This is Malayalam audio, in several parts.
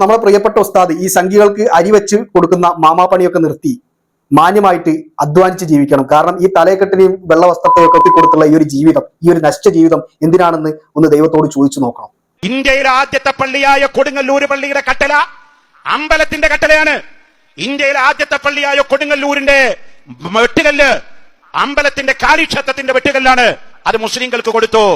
നമ്മളെ പ്രിയപ്പെട്ട ഉസ്താദ് ഈ സംഖ്യകൾക്ക് അരി വെച്ച് കൊടുക്കുന്ന മാമാപ്പണിയൊക്കെ നിർത്തി മാന്യമായിട്ട് അധ്വാനിച്ച് ജീവിക്കണം. കാരണം ഈ തലയെക്കെട്ടിനെയും വെള്ളവസ്ത്രത്തെയും ഒക്കെ കൊടുത്തുള്ള ഈ ഒരു ജീവിതം ഈ ഒരു നശിച്ച ജീവിതം എന്തിനാണെന്ന് ഒന്ന് ദൈവത്തോട് ചോദിച്ചു നോക്കണം. ഇന്ത്യയിലെ ആദ്യത്തെ പള്ളിയായ കൊടുങ്ങല്ലൂർ പള്ളിയുടെ കട്ടല അമ്പലത്തിന്റെ കട്ടലയാണ്. ഇന്ത്യയിലെ ആദ്യത്തെ പള്ളിയായ കൊടുങ്ങല്ലൂരിന്റെ വെട്ടുകല്ല് അമ്പലത്തിന്റെ കാളിക്ഷേത്രത്തിന്റെ വെട്ടുകല്ലാണ് അത് മുസ്ലിങ്ങൾക്ക് കൊടുത്തു.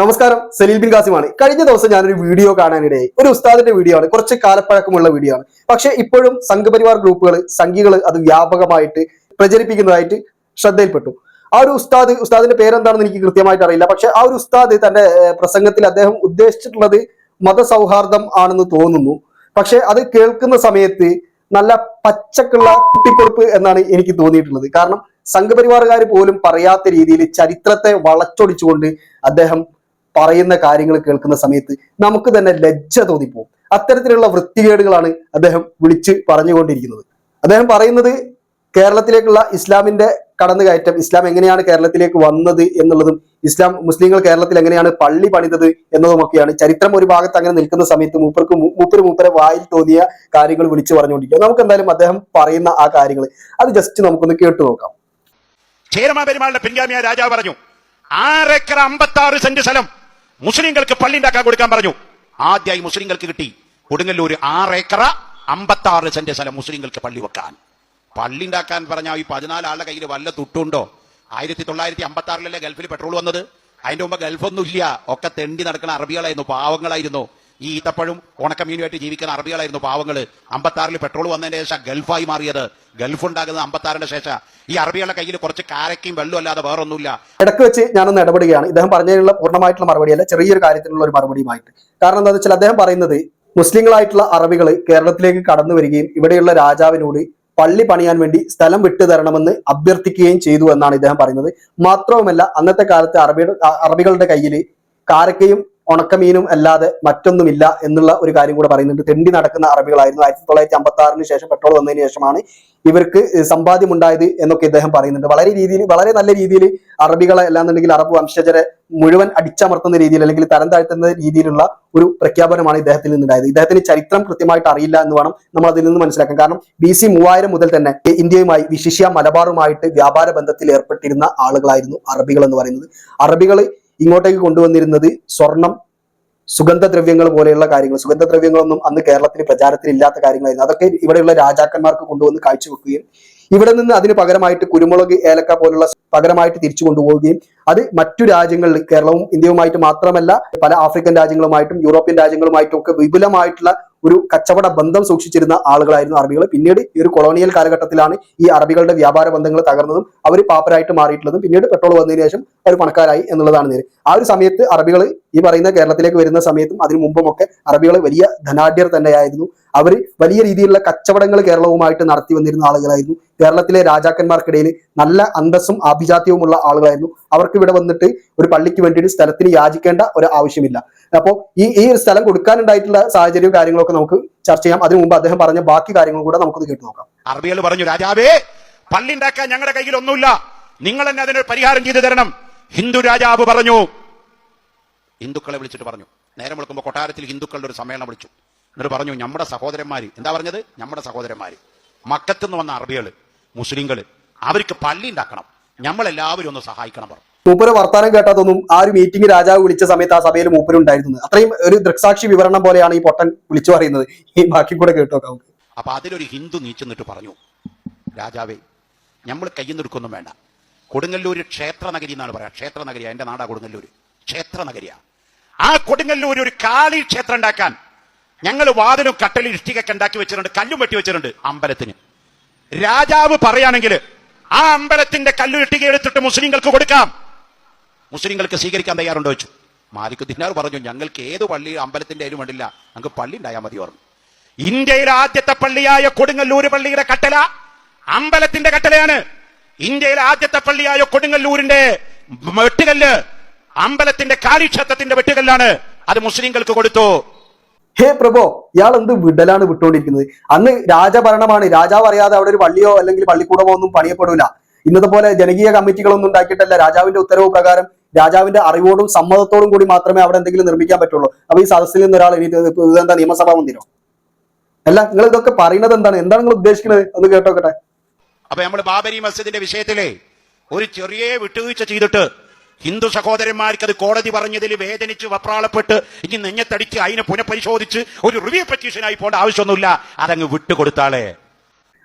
നമസ്കാരം സലീൽ ബിൻ ഖാസിമാണ്. കഴിഞ്ഞ ദിവസം ഞാനൊരു വീഡിയോ കാണാനിടയായി. ഒരു ഉസ്താദിന്റെ വീഡിയോ ആണ്. കുറച്ച് കാലപ്പഴക്കമുള്ള വീഡിയോ ആണ്. പക്ഷെ ഇപ്പോഴും സംഘപരിവാർ ഗ്രൂപ്പുകൾ സംഘികൾ അത് വ്യാപകമായിട്ട് പ്രചരിപ്പിക്കുന്നതായിട്ട് ശ്രദ്ധയിൽപ്പെട്ടു. ആ ഒരു ഉസ്താദ് ഉസ്താദിന്റെ പേരെന്താണെന്ന് എനിക്ക് കൃത്യമായിട്ട് അറിയില്ല. പക്ഷെ ആ ഒരു ഉസ്താദ് തന്റെ പ്രസംഗത്തിൽ അദ്ദേഹം ഉദ്ദേശിച്ചിട്ടുള്ളത് മതസൗഹാർദ്ദം ആണെന്ന് തോന്നുന്നു. പക്ഷെ അത് കേൾക്കുന്ന സമയത്ത് നല്ല പച്ചക്കുള്ള കുട്ടിക്കൊടുപ്പ് എന്നാണ് എനിക്ക് തോന്നിയിട്ടുള്ളത്. കാരണം സംഘപരിവാറുകാർ പോലും പറയാത്ത രീതിയിൽ ചരിത്രത്തെ വളച്ചൊടിച്ചുകൊണ്ട് അദ്ദേഹം പറയുന്ന കാര്യങ്ങൾ കേൾക്കുന്ന സമയത്ത് നമുക്ക് തന്നെ ലജ്ജ തോന്നിപ്പോകും അത്തരത്തിലുള്ള വൃത്തികേടുകളാണ് അദ്ദേഹം വിളിച്ച് പറഞ്ഞുകൊണ്ടിരിക്കുന്നത്. അദ്ദേഹം പറയുന്നത് കേരളത്തിലേക്കുള്ള ഇസ്ലാമിന്റെ കടന്നുകയറ്റം ഇസ്ലാം എങ്ങനെയാണ് കേരളത്തിലേക്ക് വന്നത് എന്നുള്ളതും ഇസ്ലാം മുസ്ലിങ്ങൾ കേരളത്തിൽ എങ്ങനെയാണ് പള്ളി പണിതത് എന്നതുമൊക്കെയാണ് ചരിത്രം ഒരു ഭാഗത്ത് അങ്ങനെ നിൽക്കുന്ന സമയത്ത് മൂപ്പർക്ക് മൂപ്പര് മൂപ്പരെ വായിൽ തോന്നിയ കാര്യങ്ങൾ വിളിച്ചു പറഞ്ഞുകൊണ്ടിരിക്കുക. നമുക്ക് എന്തായാലും അദ്ദേഹം പറയുന്ന ആ കാര്യങ്ങൾ അത് ജസ്റ്റ് നമുക്കൊന്ന് കേട്ടു നോക്കാം. പിൻഗാമിയ രാജാവ് പറഞ്ഞു ആറേക്കർ അമ്പത്തി ആറ് സെന്റ് സ്ഥലം മുസ്ലിങ്ങൾക്ക് പള്ളി ഉണ്ടാക്കാൻ കൊടുക്കാൻ പറഞ്ഞു. ആദ്യമായി മുസ്ലിങ്ങൾക്ക് കിട്ടി. കൊടുങ്ങല്ലൂർ ആറ് ഏക്കറ അമ്പത്തി ആറ് സെന്റ് സ്ഥലം മുസ്ലിങ്ങൾക്ക് പള്ളി വെക്കാൻ. പള്ളി ഉണ്ടാക്കാൻ പറഞ്ഞാൽ ഈ പതിനാല് ആളുടെ കയ്യിൽ വല്ല തുട്ടുണ്ടോ? ആയിരത്തി തൊള്ളായിരത്തി അമ്പത്തി ആറിലല്ലേ ഗൾഫിൽ പെട്രോൾ വന്നത്? അതിന്റെ മുമ്പ് ഗൾഫൊന്നും ഇല്ല ഒക്കെ തെണ്ടി നടക്കുന്ന അറബികളായിരുന്നു പാവങ്ങളായിരുന്നു. ഈ ഈത്തപ്പഴും ഉണക്കമീനുമായിട്ട് ജീവിക്കുന്ന അറബികളായിരുന്നു പാവങ്ങൾ. അമ്പത്താറിൽ പെട്രോൾ വന്നതിന് ശേഷം ഗൾഫായി മാറിയത്. ഗൾഫ് ഉണ്ടാകുന്നത് അമ്പത്താറിന്റെ ശേഷം. ഈ അറബികളുടെ കയ്യിൽ കുറച്ച് കാരക്കയും വെള്ളം അല്ലാതെ വേറൊന്നുമില്ല. ഇടയ്ക്ക് വെച്ച് ഞാനൊന്ന് ഇടപെടുകയാണ്. ഇദ്ദേഹം പറഞ്ഞതിനുള്ള പൂർണമായിട്ടുള്ള മറുപടി അല്ല ചെറിയൊരു കാര്യത്തിനുള്ള ഒരു മറുപടിയുമായിട്ട്. കാരണം എന്താണെന്ന് വെച്ചാൽ അദ്ദേഹം പറയുന്നത് മുസ്ലിങ്ങളായിട്ടുള്ള അറബികൾ കേരളത്തിലേക്ക് കടന്നു വരികയും ഇവിടെയുള്ള രാജാവിനോട് പള്ളി പണിയാൻ വേണ്ടി സ്ഥലം വിട്ടു തരണമെന്ന് അഭ്യർത്ഥിക്കുകയും ചെയ്തു എന്നാണ് ഇദ്ദേഹം പറയുന്നത്. മാത്രവുമല്ല അന്നത്തെ കാലത്ത് അറബിയുടെ അറബികളുടെ കയ്യിൽ കാരക്കയും ഉണക്കമീനും അല്ലാതെ മറ്റൊന്നുമില്ല എന്നുള്ള ഒരു കാര്യം കൂടെ പറയുന്നുണ്ട്. തെണ്ടി നടക്കുന്ന അറബികളായിരുന്നു. ആയിരത്തി തൊള്ളായിരത്തി അമ്പത്തി ആറിന് ശേഷം പെട്രോൾ വന്നതിന് ശേഷമാണ് ഇവർക്ക് സമ്പാദ്യം ഉണ്ടായത് എന്നൊക്കെ ഇദ്ദേഹം പറയുന്നുണ്ട്. വളരെ രീതിയിൽ വളരെ നല്ല രീതിയിൽ അറബികളെ അല്ലാന്നുണ്ടെങ്കിൽ അറബ് വംശജരെ മുഴുവൻ അടിച്ചമർത്തുന്ന രീതിയിൽ അല്ലെങ്കിൽ തരം താഴ്ത്തുന്ന രീതിയിലുള്ള ഒരു പ്രഖ്യാപനമാണ് ഇദ്ദേഹത്തിൽ നിന്നുണ്ടായത്. ഇദ്ദേഹത്തിന് ചരിത്രം കൃത്യമായിട്ട് അറിയില്ല എന്ന് വേണം നമ്മൾ അതിൽ നിന്ന് മനസ്സിലാക്കാൻ. കാരണം ബി സി മൂവായിരം മുതൽ തന്നെ ഇന്ത്യയുമായി വിശിഷ്യ മലബാറുമായിട്ട് വ്യാപാര ബന്ധത്തിൽ ഏർപ്പെട്ടിരുന്ന ആളുകളായിരുന്നു അറബികൾ എന്ന് പറയുന്നത്. അറബികൾ ഇങ്ങോട്ടേക്ക് കൊണ്ടുവന്നിരുന്നത് സ്വർണം സുഗന്ധദ്രവ്യങ്ങൾ പോലെയുള്ള കാര്യങ്ങൾ. സുഗന്ധദ്രവ്യങ്ങളൊന്നും അന്ന് കേരളത്തിൽ പ്രചാരത്തിൽ ഇല്ലാത്ത കാര്യങ്ങളായിരുന്നു. അതൊക്കെ ഇവിടെയുള്ള രാജാക്കന്മാർക്ക് കൊണ്ടുവന്ന് കാഴ്ചവെക്കുകയും ഇവിടെ നിന്ന് അതിന് പകരമായിട്ട് കുരുമുളക് ഏലക്ക പോലുള്ള പകരമായിട്ട് തിരിച്ചു കൊണ്ടുപോവുകയും അത് മറ്റു രാജ്യങ്ങളിൽ കേരളവും ഇന്ത്യയുമായിട്ട് മാത്രമല്ല പല ആഫ്രിക്കൻ രാജ്യങ്ങളുമായിട്ടും യൂറോപ്യൻ രാജ്യങ്ങളുമായിട്ടും ഒക്കെ വിപുലമായിട്ടുള്ള ഒരു കച്ചവട ബന്ധം സൂക്ഷിച്ചിരുന്ന ആളുകളായിരുന്നു അറബികൾ. പിന്നീട് ഈ ഒരു കൊളോണിയൽ കാലഘട്ടത്തിലാണ് ഈ അറബികളുടെ വ്യാപാര ബന്ധങ്ങൾ തകർന്നതും അവർ പാപ്പരായിട്ട് മാറിയിട്ടുള്ളതും. പിന്നീട് പെട്രോൾ വന്നതിന് ശേഷം അവർ പണക്കാരായി എന്നുള്ളതാണ് നേര്. ആ ഒരു സമയത്ത് അറബികൾ ഈ പറയുന്ന കേരളത്തിലേക്ക് വരുന്ന സമയത്തും അതിനു മുമ്പും ഒക്കെ അറബികൾ വലിയ ധനാഢ്യർ തന്നെയായിരുന്നു. അവർ വലിയ രീതിയിലുള്ള കച്ചവടങ്ങൾ കേരളവുമായിട്ട് നടത്തി വന്നിരുന്ന ആളുകളായിരുന്നു. കേരളത്തിലെ രാജാക്കന്മാർക്കിടയിൽ നല്ല അന്തസ്സും ആഭിജാത്യവുമുള്ള ആളുകളായിരുന്നു. അവർക്ക് ഇവിടെ വന്നിട്ട് ഒരു പള്ളിക്ക് വേണ്ടിയിട്ട് സ്ഥലത്തിന് യാചിക്കേണ്ട ഒരു ആവശ്യമില്ല. അപ്പോൾ ഈ ഈ ഒരു സ്ഥലം കൊടുക്കാനുണ്ടായിട്ടുള്ള സാഹചര്യവും കാര്യങ്ങളൊക്കെ നമുക്ക് ചർച്ച ചെയ്യാം. അതിനു മുമ്പ് അദ്ദേഹം പറഞ്ഞ ബാക്കി കാര്യങ്ങളും കൂടെ നമുക്കൊന്ന് കേട്ടു നോക്കാം. അറബികൾ പറഞ്ഞു രാജാവേ പള്ളി ഉണ്ടാക്കാൻ ഞങ്ങളുടെ കയ്യിൽ ഒന്നുമില്ല. നിങ്ങൾ തന്നെ അതിനൊരു പരിഹാരം ചെയ്തു തരണം. ഹിന്ദു രാജാവ് പറഞ്ഞു ഹിന്ദുക്കളെ വിളിച്ചിട്ട് പറഞ്ഞു. നേരം വിളിക്കുമ്പോൾ കൊട്ടാരത്തിൽ ഹിന്ദുക്കളുടെ ഒരു സമ്മേളനം വിളിച്ചു. എന്നിട്ട് പറഞ്ഞു നമ്മുടെ സഹോദരന്മാർ എന്താ പറഞ്ഞത്? നമ്മുടെ സഹോദരന്മാര്. മക്കത്തുനിന്ന് വന്ന അറബികൾ മുസ്ലിങ്ങൾ അവർക്ക് പള്ളി ഉണ്ടാക്കണം. നമ്മളെല്ലാവരും ഒന്ന് സഹായിക്കണം പറഞ്ഞു. മൂപ്പര് വർത്താനം കേട്ടതൊന്നും ആ ഒരു മീറ്റിംഗ് രാജാവ് വിളിച്ച സമയത്ത് ആ സഭയിൽ മൂപ്പര് ഉണ്ടായിരുന്നു അത്രയും ഒരു ദൃക്സാക്ഷി വിവരണം പോലെയാണ് ഈ പൊട്ടൻ വിളിച്ചു പറയുന്നത്. ഈ ബാക്കി കൂടെ കേട്ടോ നോക്കാം നമുക്ക്. അപ്പൊ അതിലൊരു ഹിന്ദു നീച്ചെന്നിട്ട് പറഞ്ഞു രാജാവേ നമ്മൾ നിൽക്കൊന്നും വേണ്ട. കൊടുങ്ങല്ലൂര് ക്ഷേത്ര നഗരി എന്നാണ് പറയാ. ക്ഷേത്ര നഗരിയാ. എന്റെ നാടാ കൊടുങ്ങല്ലൂര്. ക്ഷേത്ര നഗരിയാ. ആ കൊടുങ്ങല്ലൂർ ഒരു കാളി ക്ഷേത്രം ഉണ്ടാക്കാൻ. ഞങ്ങൾ വാതിലും കട്ടലും ഇഷ്ടികൊക്കെ ഉണ്ടാക്കി വെച്ചിട്ടുണ്ട് കല്ലും വെട്ടി വെച്ചിട്ടുണ്ട് അമ്പലത്തിന്. രാജാവ് പറയുകയാണെങ്കിൽ ആ അമ്പലത്തിന്റെ കല്ലു ഇഷ്ടിക എടുത്തിട്ട് മുസ്ലിങ്ങൾക്ക് കൊടുക്കാം. മുസ്ലിങ്ങൾക്ക് സ്വീകരിക്കാൻ തയ്യാറുണ്ടോ വെച്ചു മാലിക് ദിനാർ പറഞ്ഞു ഞങ്ങൾക്ക് ഏത് പള്ളി അമ്പലത്തിന്റെ ആയാലും വേണ്ടില്ല ഞങ്ങൾക്ക് പള്ളി ഉണ്ടായാൽ മതി പറഞ്ഞു. ഇന്ത്യയിലെ ആദ്യത്തെ പള്ളിയായ കൊടുങ്ങല്ലൂർ പള്ളിയുടെ കട്ടല അമ്പലത്തിന്റെ കട്ടലയാണ്. ഇന്ത്യയിലെ ആദ്യത്തെ പള്ളിയായ കൊടുങ്ങല്ലൂരിന്റെ വെട്ടുകല്ല് അമ്പലത്തിന്റെ കാളിക്ഷേത്രത്തിന്റെ വെട്ടുകല്ലാണ് അത് മുസ്ലിങ്ങൾക്ക് കൊടുത്തു. ഹേ പ്രഭോ ഇയാൾ എന്ത് വിടലാണ് വിട്ടുകൊണ്ടിരിക്കുന്നത്? അന്ന് രാജഭരണമാണ്. രാജാവ് അറിയാതെ അവിടെ ഒരു പള്ളിയോ അല്ലെങ്കിൽ പള്ളിക്കൂടമോ ഒന്നും പണിയപ്പെടില്ല ഇന്നത്തെ പോലെ ജനകീയ കമ്മിറ്റികളൊന്നും ഉണ്ടാക്കിയിട്ടല്ല. രാജാവിന്റെ ഉത്തരവ് പ്രകാരം രാജാവിന്റെ അറിവോടും സമ്മതത്തോടും കൂടി മാത്രമേ അവിടെ എന്തെങ്കിലും നിർമ്മിക്കാൻ പറ്റുള്ളൂ. അപ്പൊ ഈ സദസ്സിൽ നിന്ന് ഒരാൾ എനിക്ക് ഇതെന്താ നിയമസഭാ മന്ദിരോ? അല്ല നിങ്ങൾ ഇതൊക്കെ പറയുന്നത് എന്താണ്? എന്താണ് നിങ്ങൾ ഉദ്ദേശിക്കുന്നത്? ഒന്ന് കേട്ടോക്കട്ടെ. അപ്പൊ നമ്മൾ ബാബരി മസ്ജിദിന്റെ വിഷയത്തിലെ ഒരു ചെറിയ വിട്ടുവീഴ്ച ചെയ്തിട്ട് ഹിന്ദു സഹോദരന്മാർക്ക് അത് കോടതി പറഞ്ഞതിൽ വേദനിച്ച് വപ്രാളപ്പെട്ട് ഇനി നെഞ്ഞത്തടിച്ച് അതിനെ പുനഃപരിശോധിച്ച് ഒരു റിവ്യൂ പെറ്റീഷനായി പോകേണ്ട ആവശ്യമൊന്നുമില്ല. അതങ്ങ് വിട്ടുകൊടുത്താളെ.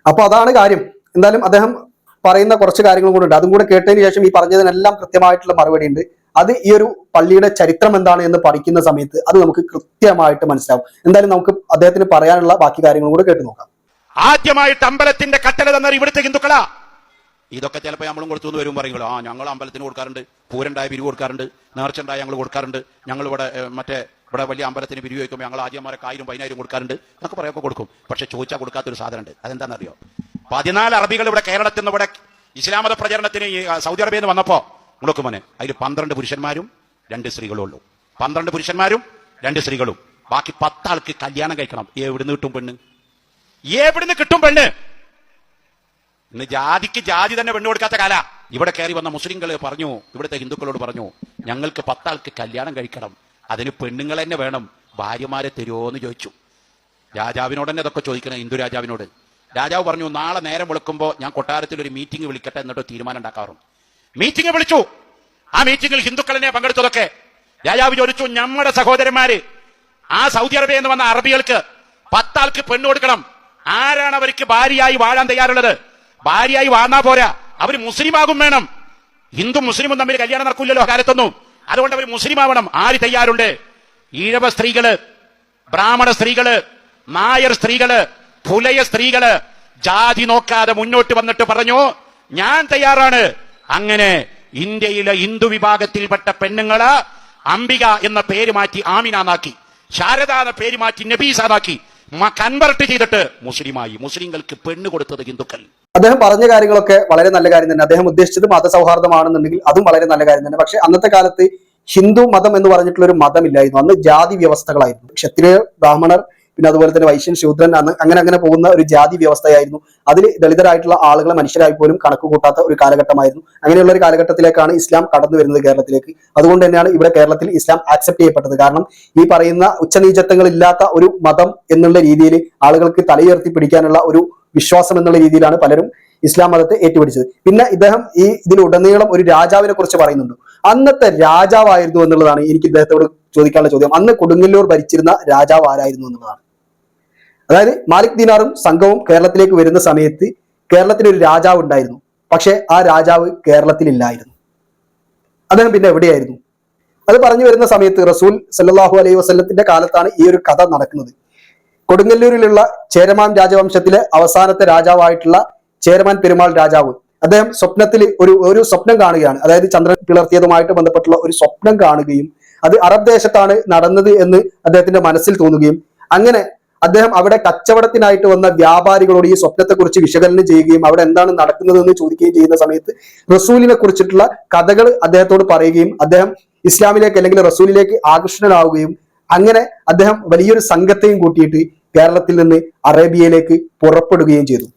അപ്പൊ അതാണ് കാര്യം. എന്തായാലും അദ്ദേഹം പറയുന്ന കുറച്ച് കാര്യങ്ങളും കൂടെ ഉണ്ട്. അതും കൂടെ കേട്ടതിന് ശേഷം ഈ പറഞ്ഞതിനെല്ലാം കൃത്യമായിട്ടുള്ള മറുപടി ഉണ്ട് അത് ഈ ഒരു പള്ളിയുടെ ചരിത്രം എന്താണ് എന്ന് പഠിക്കുന്ന സമയത്ത് അത് നമുക്ക് കൃത്യമായിട്ട് മനസ്സിലാവും. എന്തായാലും നമുക്ക് അദ്ദേഹത്തിന് പറയാനുള്ള ബാക്കി കാര്യങ്ങളും കൂടെ കേട്ടു നോക്കാം. ആദ്യമായിട്ട് അമ്പലത്തിന്റെ കട്ടല തന്നെ ഇവിടുത്തെ ഹിന്ദുക്കളാ. ഇതൊക്കെ ചിലപ്പോൾ നമ്മളും കൊടുത്തു എന്ന് വരും പറയുമ്പോൾ ആ ഞങ്ങൾ അമ്പലത്തിന് കൊടുക്കാറുണ്ട്. പൂരണ്ടായ പിരിവ് കൊടുക്കാറുണ്ട്. നേർച്ചുണ്ടായ ഞങ്ങൾ കൊടുക്കാറുണ്ട്. ഞങ്ങൾ ഇവിടെ മറ്റേ ഇവിടെ വലിയ അമ്പലത്തിന് പിരിവ് വയ്ക്കുമ്പോൾ ഞങ്ങൾ ആദ്യമാരൊക്കെ ആയിരം പതിനായിരം കൊടുക്കാറുണ്ട്. എന്നൊക്കെ പറയൊക്കെ കൊടുക്കും. പക്ഷെ ചോദിച്ചാൽ കൊടുക്കാത്തൊരു സാധനമുണ്ട്. അതെന്താണെന്നറിയോ? പതിനാല് അറബികൾ ഇവിടെ കേരളത്തിൽ നിന്ന് ഇവിടെ ഇസ്ലാം മത പ്രചരണത്തിന് ഈ, സൗദി അറേബ്യയിൽ നിന്ന് വന്നപ്പോൾ മുടക്കും മോനെ അതിൽ പന്ത്രണ്ട് പുരുഷന്മാരും രണ്ട് സ്ത്രീകളും ഉള്ളൂ. പന്ത്രണ്ട് പുരുഷന്മാരും രണ്ട് സ്ത്രീകളും. ബാക്കി പത്താൾക്ക് കല്യാണം കഴിക്കണം. എവിടുന്ന് കിട്ടും പെണ്ണ്? എവിടുന്ന് കിട്ടും പെണ്ണ്? ഇന്ന് ജാതിക്ക് ജാതി തന്നെ പെണ്ണു കൊടുക്കാത്ത കാല. ഇവിടെ കയറി വന്ന മുസ്ലിങ്ങളെ പറഞ്ഞു ഇവിടുത്തെ ഹിന്ദുക്കളോട് പറഞ്ഞു ഞങ്ങൾക്ക് പത്താൾക്ക് കല്യാണം കഴിക്കണം അതിന് പെണ്ണുങ്ങൾ തന്നെ വേണം ഭാര്യമാരെ തരുമോ എന്ന് ചോദിച്ചു. രാജാവിനോട് തന്നെ ഇതൊക്കെ ചോദിക്കണം ഹിന്ദു രാജാവിനോട്. രാജാവ് പറഞ്ഞു നാളെ നേരം വിളിക്കുമ്പോൾ ഞാൻ കൊട്ടാരത്തിൽ ഒരു മീറ്റിംഗ് വിളിക്കട്ടെ എന്നിട്ട് തീരുമാനം ഉണ്ടാക്കാറുണ്ട്. മീറ്റിംഗ് വിളിച്ചു. ആ മീറ്റിംഗിൽ ഹിന്ദുക്കൾ തന്നെ പങ്കെടുത്തതൊക്കെ. രാജാവ് ചോദിച്ചു നമ്മുടെ സഹോദരന്മാര് ആ സൗദി അറേബ്യ എന്ന് വന്ന അറബികൾക്ക് പത്താൾക്ക് പെണ്ണ് കൊടുക്കണം. ആരാണ് അവർക്ക് ഭാര്യയായി വാഴാൻ തയ്യാറുള്ളത്? ഭാര്യയായി വാങ്ങാ പോരാ. അവർ മുസ്ലിം ആകും വേണം. ഹിന്ദു മുസ്ലിമും തമ്മിൽ കല്യാണം നടക്കില്ലല്ലോ കാലത്തൊന്നും. അതുകൊണ്ട് അവർ മുസ്ലിം ആവണം ആര് തയ്യാറുണ്ട്? ഈഴവ സ്ത്രീകൾ ബ്രാഹ്മണ സ്ത്രീകൾ നായർ സ്ത്രീകൾ പുലയ സ്ത്രീകൾ. ജാതി നോക്കാതെ മുന്നോട്ട് വന്നിട്ട് പറഞ്ഞു ഞാൻ തയ്യാറാണ്. അങ്ങനെ ഇന്ത്യയിലെ ഹിന്ദു വിഭാഗത്തിൽപ്പെട്ട പെണ്ണുങ്ങൾ അംബിക എന്ന പേര് മാറ്റി ആമിനാന്നാക്കി. ശാരദ എന്ന പേര് മാറ്റി നബീസാന്നാക്കി. കൺവെർട്ട് ചെയ്തിട്ട് മുസ്ലിമായി. മുസ്ലിങ്ങൾക്ക് പെണ്ണ് കൊടുത്തത് ഹിന്ദുക്കൾ. അദ്ദേഹം പറഞ്ഞ കാര്യങ്ങളൊക്കെ വളരെ നല്ല കാര്യം തന്നെ. അദ്ദേഹം ഉദ്ദേശിച്ചത് മതസൗഹാർദ്ദമാണെന്നുണ്ടെങ്കിൽ അതും വളരെ നല്ല കാര്യം തന്നെ. പക്ഷെ അന്നത്തെ കാലത്ത് ഹിന്ദു മതം എന്ന് പറഞ്ഞിട്ടുള്ള ഒരു മതമില്ലായിരുന്നു. അന്ന് ജാതി വ്യവസ്ഥകളായിരുന്നു. ക്ഷത്രിയ ബ്രാഹ്മണർ പിന്നെ അതുപോലെ തന്നെ വൈശ്യൻ ശൂദ്രൻ അന്ന് അങ്ങനെ അങ്ങനെ പോകുന്ന ഒരു ജാതി വ്യവസ്ഥയായിരുന്നു. അതിൽ ദളിതരായിട്ടുള്ള ആളുകളെ മനുഷ്യരായി പോലും കണക്ക് കൂട്ടാത്ത ഒരു കാലഘട്ടമായിരുന്നു. അങ്ങനെയുള്ള ഒരു കാലഘട്ടത്തിലേക്കാണ് ഇസ്ലാം കടന്നു വരുന്നത് കേരളത്തിലേക്ക്. അതുകൊണ്ട് തന്നെയാണ് ഇവിടെ കേരളത്തിൽ ഇസ്ലാം ആക്സെപ്റ്റ് ചെയ്യപ്പെട്ടത്. കാരണം ഈ പറയുന്ന ഉച്ചനീചത്വങ്ങൾ ഇല്ലാത്ത ഒരു മതം എന്നുള്ള രീതിയിൽ ആളുകൾക്ക് തലയുയർത്തി പിടിക്കാനുള്ള ഒരു വിശ്വാസം എന്നുള്ള രീതിയിലാണ് പലരും ഇസ്ലാം മതത്തെ ഏറ്റുപിടിച്ചത്. പിന്നെ ഇദ്ദേഹം ഈ ഇതിലുടനീളം ഒരു രാജാവിനെ കുറിച്ച് പറയുന്നുണ്ട്. അന്നത്തെ രാജാവായിരുന്നു എന്നുള്ളതാണ് എനിക്ക് ഇദ്ദേഹത്തോട് ചോദിക്കാനുള്ള ചോദ്യം. അന്ന് കൊടുങ്ങല്ലൂർ ഭരിച്ചിരുന്ന രാജാവ് ആരായിരുന്നു എന്നുള്ളതാണ്. അതായത് മാലിക് ദിനാറും സംഘവും കേരളത്തിലേക്ക് വരുന്ന സമയത്ത് കേരളത്തിന് ഒരു രാജാവ് ഉണ്ടായിരുന്നു. പക്ഷെ ആ രാജാവ് കേരളത്തിലില്ലായിരുന്നു അദ്ദേഹം പിന്നെ എവിടെയായിരുന്നു? അത് പറഞ്ഞു വരുന്ന സമയത്ത് റസൂൽ സല്ലാഹു അലൈഹി വസ്ലത്തിന്റെ കാലത്താണ് ഈ ഒരു കഥ നടക്കുന്നത്. കൊടുങ്ങല്ലൂരിലുള്ള ചേരമാൻ രാജവംശത്തിലെ അവസാനത്തെ രാജാവായിട്ടുള്ള ചേരമാൻ പെരുമാൾ രാജാവ്. അദ്ദേഹം സ്വപ്നത്തിൽ ഒരു ഒരു സ്വപ്നം കാണുകയാണ്. അതായത് ചന്ദ്രൻ പിളർത്തിയതുമായിട്ട് ബന്ധപ്പെട്ടുള്ള ഒരു സ്വപ്നം കാണുകയും അത് അറബ് ദേശത്താണ് നടന്നത് എന്ന് അദ്ദേഹത്തിന്റെ മനസ്സിൽ തോന്നുകയും അങ്ങനെ അദ്ദേഹം അവിടെ കച്ചവടത്തിനായിട്ട് വന്ന വ്യാപാരികളോട് ഈ സ്വപ്നത്തെക്കുറിച്ച് വിശകലനം ചെയ്യുകയും അവിടെ എന്താണ് നടക്കുന്നത് എന്ന് ചോദിക്കുകയും ചെയ്യുന്ന സമയത്ത് റസൂലിനെ കുറിച്ചിട്ടുള്ള കഥകൾ അദ്ദേഹത്തോട് പറയുകയും അദ്ദേഹം ഇസ്ലാമിലേക്ക് അല്ലെങ്കിൽ റസൂലിലേക്ക് ആകർഷണനാവുകയും അങ്ങനെ അദ്ദേഹം വലിയൊരു സംഘത്തെയും കൂട്ടിയിട്ട് കേരളത്തിൽ നിന്ന് അറേബ്യയിലേക്ക് പുറപ്പെടുകയും ചെയ്തു.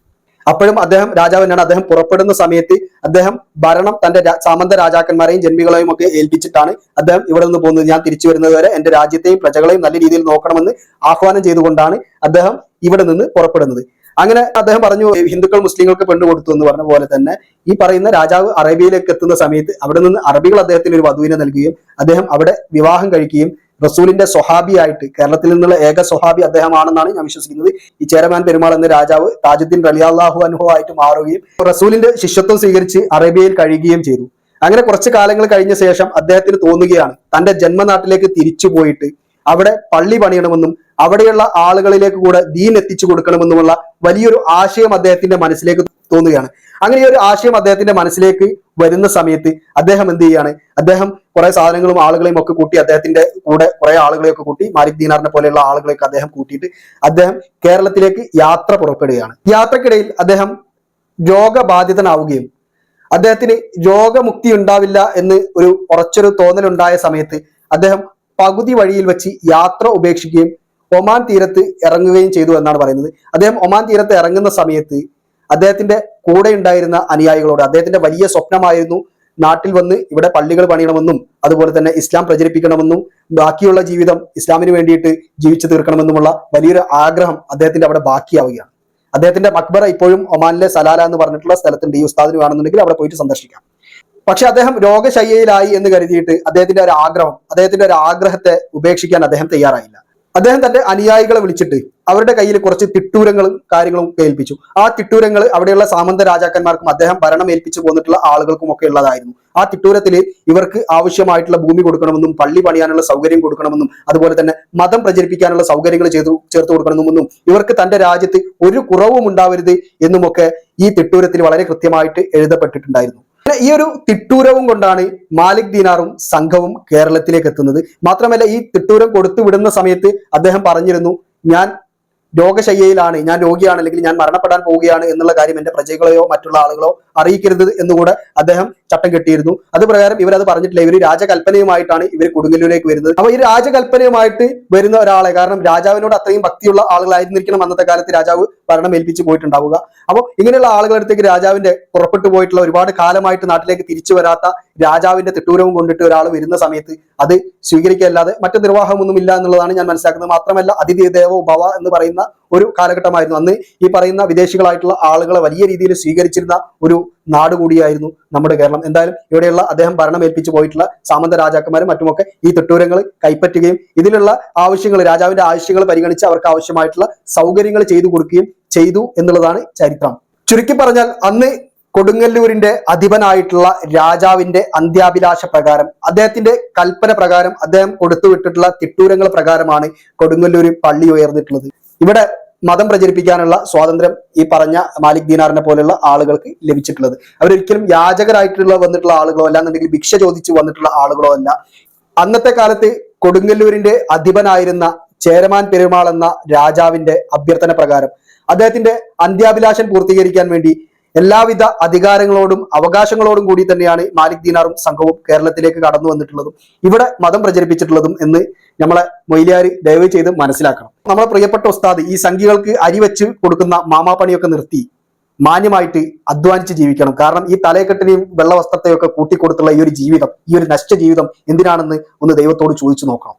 അപ്പോഴും അദ്ദേഹം രാജാവ് തന്നെയാണ്. അദ്ദേഹം പുറപ്പെടുന്ന സമയത്ത് അദ്ദേഹം ഭരണം തന്റെ സാമന്ത രാജാക്കന്മാരെയും ജന്മികളെയും ഒക്കെ ഏൽപ്പിച്ചിട്ടാണ് അദ്ദേഹം ഇവിടെ നിന്ന് പോകുന്നത്. ഞാൻ തിരിച്ചു വരുന്നത് വരെ എന്റെ രാജ്യത്തെയും പ്രജകളെയും നല്ല രീതിയിൽ നോക്കണമെന്ന് ആഹ്വാനം ചെയ്തുകൊണ്ടാണ് അദ്ദേഹം ഇവിടെ നിന്ന് പുറപ്പെടുന്നത്. അങ്ങനെ അദ്ദേഹം പറഞ്ഞു ഹിന്ദുക്കൾ മുസ്ലിങ്ങൾക്ക് പെണ്ണു കൊടുത്തു എന്ന് പറഞ്ഞ പോലെ തന്നെ ഈ പറയുന്ന രാജാവ് അറേബ്യയിലേക്ക് എത്തുന്ന സമയത്ത് അവിടെ നിന്ന് അറബികൾ അദ്ദേഹത്തിന് ഒരു വധുവിനെ നൽകുകയും അദ്ദേഹം അവിടെ വിവാഹം കഴിക്കുകയും റസൂലിന്റെ സ്വഹാബിയായിട്ട് കേരളത്തിൽ നിന്നുള്ള ഏക സ്വഹാബി അദ്ദേഹമാണെന്നാണ് ഞാൻ വിശ്വസിക്കുന്നത്. ഈ ചേരമാൻ പെരുമാൾ എന്ന രാജാവ് താജുദ്ദീൻ റലിയാഹു അനുഭവമായിട്ട് മാറുകയും റസൂലിന്റെ ശിഷ്യത്വം സ്വീകരിച്ച് അറേബ്യയിൽ കഴിയുകയും ചെയ്തു. അങ്ങനെ കുറച്ച് കാലങ്ങൾ കഴിഞ്ഞ ശേഷം അദ്ദേഹത്തിന് തോന്നുകയാണ് തന്റെ ജന്മനാട്ടിലേക്ക് തിരിച്ചു പോയിട്ട് അവിടെ പള്ളി പണിയണമെന്നും അവിടെയുള്ള ആളുകളിലേക്ക് കൂടെ ദീൻ എത്തിച്ചു കൊടുക്കണമെന്നുമുള്ള വലിയൊരു ആശയം അദ്ദേഹത്തിന്റെ മനസ്സിലേക്ക് തോന്നുകയാണ്. അങ്ങനെ ഈ ഒരു ആശയം അദ്ദേഹത്തിന്റെ മനസ്സിലേക്ക് വരുന്ന സമയത്ത് അദ്ദേഹം എന്ത് ചെയ്യാണ്? അദ്ദേഹം കുറെ സാധനങ്ങളും ആളുകളെയും ഒക്കെ കൂട്ടി അദ്ദേഹത്തിന്റെ കൂടെ കുറെ ആളുകളെയൊക്കെ കൂട്ടി മാലിക് ദീനാറിനെ പോലെയുള്ള ആളുകളെയൊക്കെ അദ്ദേഹം കൂട്ടിയിട്ട് അദ്ദേഹം കേരളത്തിലേക്ക് യാത്ര പുറപ്പെടുകയാണ്. യാത്രക്കിടയിൽ അദ്ദേഹം രോഗബാധിതനാവുകയും അദ്ദേഹത്തിന് രോഗമുക്തി ഉണ്ടാവില്ല എന്ന് ഒരു ഉറച്ചൊരു തോന്നലുണ്ടായ സമയത്ത് അദ്ദേഹം പകുതി വഴിയിൽ വെച്ച് യാത്ര ഉപേക്ഷിക്കുകയും ഒമാൻ തീരത്ത് ഇറങ്ങുകയും ചെയ്തു എന്നാണ് പറയുന്നത്. അദ്ദേഹം ഒമാൻ തീരത്ത് ഇറങ്ങുന്ന സമയത്ത് അദ്ദേഹത്തിന്റെ കൂടെ ഉണ്ടായിരുന്ന അനുയായികളോട് അദ്ദേഹത്തിന്റെ വലിയ സ്വപ്നമായിരുന്നു നാട്ടിൽ വന്ന് ഇവിടെ പള്ളികൾ പണിയണമെന്നും അതുപോലെ തന്നെ ഇസ്ലാം പ്രചരിപ്പിക്കണമെന്നും ബാക്കിയുള്ള ജീവിതം ഇസ്ലാമിന് വേണ്ടിയിട്ട് ജീവിച്ചു തീർക്കണമെന്നുമുള്ള വലിയൊരു ആഗ്രഹം അദ്ദേഹത്തിന്റെ അവിടെ ബാക്കിയാവുകയാണ്. അദ്ദേഹത്തിന്റെ മക്ബറ ഇപ്പോഴും ഒമാനിലെ സലാല എന്ന് പറഞ്ഞിട്ടുള്ള സ്ഥലത്തുണ്ട്. ഈ ഉസ്താദിന് വേണമെന്നുണ്ടെങ്കിൽ അവിടെ പോയിട്ട് സന്ദർശിക്കാം. പക്ഷെ അദ്ദേഹം രോഗശയ്യയിലായി എന്ന് കരുതിയിട്ട് അദ്ദേഹത്തിന്റെ ഒരു ആഗ്രഹം അദ്ദേഹത്തിന്റെ ഒരു ആഗ്രഹത്തെ ഉപേക്ഷിക്കാൻ അദ്ദേഹം തയ്യാറായില്ല. അദ്ദേഹം തന്റെ അനുയായികളെ വിളിച്ചിട്ട് അവരുടെ കയ്യിൽ കുറച്ച് തിട്ടൂരങ്ങളും കാര്യങ്ങളും ഏൽപ്പിച്ചു. ആ തിട്ടൂരങ്ങൾ അവിടെയുള്ള സാമന്ത രാജാക്കന്മാർക്കും അദ്ദേഹം ഭരണം ഏൽപ്പിച്ചു പോന്നിട്ടുള്ള ആളുകൾക്കും ഒക്കെ ഉള്ളതായിരുന്നു. ആ തിട്ടൂരത്തിൽ ഇവർക്ക് ആവശ്യമായിട്ടുള്ള ഭൂമി കൊടുക്കണമെന്നും പള്ളി പണിയാനുള്ള സൗകര്യം കൊടുക്കണമെന്നും അതുപോലെ തന്നെ മതം പ്രചരിപ്പിക്കാനുള്ള സൗകര്യങ്ങൾ ചെയ്തു ചേർത്ത് കൊടുക്കണമെന്നും ഇവർക്ക് തന്റെ രാജ്യത്ത് ഒരു കുറവും ഉണ്ടാവരുത് എന്നുമൊക്കെ ഈ തിട്ടൂരത്തിൽ വളരെ കൃത്യമായിട്ട് എഴുതപ്പെട്ടിട്ടുണ്ടായിരുന്നു. പിന്നെ ഈ ഒരു തിട്ടൂരവും കൊണ്ടാണ് മാലിക് ദീനാറും സംഘവും കേരളത്തിലേക്ക് എത്തുന്നത്. മാത്രമല്ല ഈ തിട്ടൂരം കൊടുത്തു വിടുന്ന സമയത്ത് അദ്ദേഹം പറഞ്ഞിരുന്നു ഞാൻ രോഗശയ്യയിലാണ് ഞാൻ രോഗിയാണ് അല്ലെങ്കിൽ ഞാൻ മരണപ്പെടാൻ പോവുകയാണ് എന്നുള്ള കാര്യം എന്റെ പ്രജകളെയോ മറ്റുള്ള ആളുകളോ അറിയിക്കരുത് എന്നുകൂടെ അദ്ദേഹം ചട്ടം കെട്ടിയിരുന്നു. അത് പ്രകാരം ഇവരത് പറഞ്ഞിട്ടില്ല. ഇവർ രാജകൽപ്പനയുമായിട്ടാണ് ഇവർ കൊടുങ്ങല്ലൂരിലേക്ക് വരുന്നത്. അപ്പൊ ഈ രാജകൽപ്പനയുമായിട്ട് വരുന്ന ഒരാളെ കാരണം രാജാവിനോട് അത്രയും ഭക്തിയുള്ള ആളുകളായിരുന്നിരിക്കണം അന്നത്തെ കാലത്ത് രാജാവ് ഭരണം ഏൽപ്പിച്ച് പോയിട്ടുണ്ടാവുക. അപ്പോൾ ഇങ്ങനെയുള്ള ആളുകളടുത്തേക്ക് രാജാവിന്റെ പുറപ്പെട്ടു പോയിട്ടുള്ള ഒരുപാട് കാലമായിട്ട് നാട്ടിലേക്ക് തിരിച്ചു വരാത്ത രാജാവിന്റെ തിട്ടൂരവും കൊണ്ടിട്ട് ഒരാൾ വരുന്ന സമയത്ത് അത് സ്വീകരിക്കല്ലാതെ മറ്റു നിർവാഹമൊന്നും ഇല്ല എന്നുള്ളതാണ് ഞാൻ മനസ്സിലാക്കുന്നത്. മാത്രമല്ല അതിഥി ദേവോ ഭവ എന്ന് പറയുന്ന ഒരു കാലഘട്ടമായിരുന്നു. അന്ന് ഈ പറയുന്ന വിദേശികളായിട്ടുള്ള ആളുകളെ വലിയ രീതിയിൽ സ്വീകരിച്ചിരുന്ന ഒരു നാട് കൂടിയായിരുന്നു നമ്മുടെ കേരളം. എന്തായാലും ഇവിടെയുള്ള അദ്ദേഹം ഭരണമേൽപ്പിച്ചു പോയിട്ടുള്ള സാമന്ത രാജാക്കന്മാരും മറ്റുമൊക്കെ ഈ തൊട്ടൂരങ്ങൾ കൈപ്പറ്റുകയും ഇതിലുള്ള ആവശ്യങ്ങൾ രാജാവിന്റെ ആവശ്യങ്ങൾ പരിഗണിച്ച് അവർക്ക് ആവശ്യമായിട്ടുള്ള സൗകര്യങ്ങൾ ചെയ്തു കൊടുക്കുകയും ചെയ്തു എന്നുള്ളതാണ് ചരിത്രം. ചുരുക്കി പറഞ്ഞാൽ അന്ന് കൊടുങ്ങല്ലൂരിന്റെ അധിപനായിട്ടുള്ള രാജാവിന്റെ അന്ത്യാഭിലാഷ പ്രകാരം അദ്ദേഹത്തിന്റെ കൽപ്പന പ്രകാരം അദ്ദേഹം കൊടുത്തുവിട്ടിട്ടുള്ള തിട്ടൂരങ്ങൾ പ്രകാരമാണ് കൊടുങ്ങല്ലൂരിൽ പള്ളി ഉയർന്നിട്ടുള്ളത്. ഇവിടെ മതം പ്രചരിപ്പിക്കാനുള്ള സ്വാതന്ത്ര്യം ഈ പറഞ്ഞ മാലിക് ദീനാറിനെ പോലെയുള്ള ആളുകൾക്ക് ലഭിച്ചിട്ടുള്ളത്. അവരൊരിക്കലും യാചകരായിട്ടുള്ള വന്നിട്ടുള്ള ആളുകളോ അല്ല എന്നുണ്ടെങ്കിൽ ഭിക്ഷ ചോദിച്ചു വന്നിട്ടുള്ള ആളുകളോ അല്ല. അന്നത്തെ കാലത്ത് കൊടുങ്ങല്ലൂരിന്റെ അധിപനായിരുന്ന ചേരമാൻ പെരുമാൾ എന്ന രാജാവിന്റെ അഭ്യർത്ഥന പ്രകാരം അദ്ദേഹത്തിന്റെ അന്ത്യാഭിലാഷം പൂർത്തീകരിക്കാൻ വേണ്ടി എല്ലാവിധ അധികാരങ്ങളോടും അവകാശങ്ങളോടും കൂടി തന്നെയാണ് മാലിക് ദീനാറും സംഘവും കേരളത്തിലേക്ക് കടന്നു വന്നിട്ടുള്ളതും ഇവിടെ മതം പ്രചരിപ്പിച്ചിട്ടുള്ളതും എന്ന് നമ്മളെ മൊയിലിയാർ ദയവ് ചെയ്ത് മനസ്സിലാക്കണം. നമ്മളെ പ്രിയപ്പെട്ട ഉസ്താദ് ഈ സംഖ്യകൾക്ക് അരി വെച്ച് കൊടുക്കുന്ന മാമാപ്പണിയൊക്കെ നിർത്തി മാന്യമായിട്ട് അധ്വാനിച്ച് ജീവിക്കണം. കാരണം ഈ തലയെക്കെട്ടിനെയും വെള്ളവസ്ത്രത്തെയും ഒക്കെ കൂട്ടിക്കൊടുത്തുള്ള ഈ ഒരു ജീവിതം ഈ ഒരു നഷ്ട ജീവിതം എന്തിനാണെന്ന് ഒന്ന് ദൈവത്തോട് ചോദിച്ചു നോക്കണം.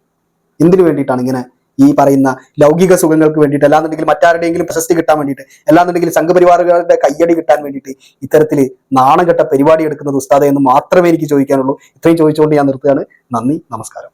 എന്തിനു വേണ്ടിയിട്ടാണ് ഇങ്ങനെ ഈ പറയുന്ന ലൗകിക സുഖങ്ങൾക്ക് വേണ്ടിയിട്ട് അല്ലാന്നുണ്ടെങ്കിൽ മറ്റാരുടെയെങ്കിലും പ്രശസ്തി കിട്ടാൻ വേണ്ടിയിട്ട് അല്ലാന്നുണ്ടെങ്കിൽ സംഘപരിവാറുകളുടെ കയ്യടി കിട്ടാൻ വേണ്ടിയിട്ട് ഇത്തരത്തിൽ നാണം കെട്ട പരിപാടി എടുക്കുന്നത് ഉസ്താദ എന്ന് മാത്രമേ എനിക്ക് ചോദിക്കാനുള്ളൂ. ഇത്രയും ചോദിച്ചുകൊണ്ട് ഞാൻ നിർത്തുകയാണ്. നന്ദി നമസ്കാരം.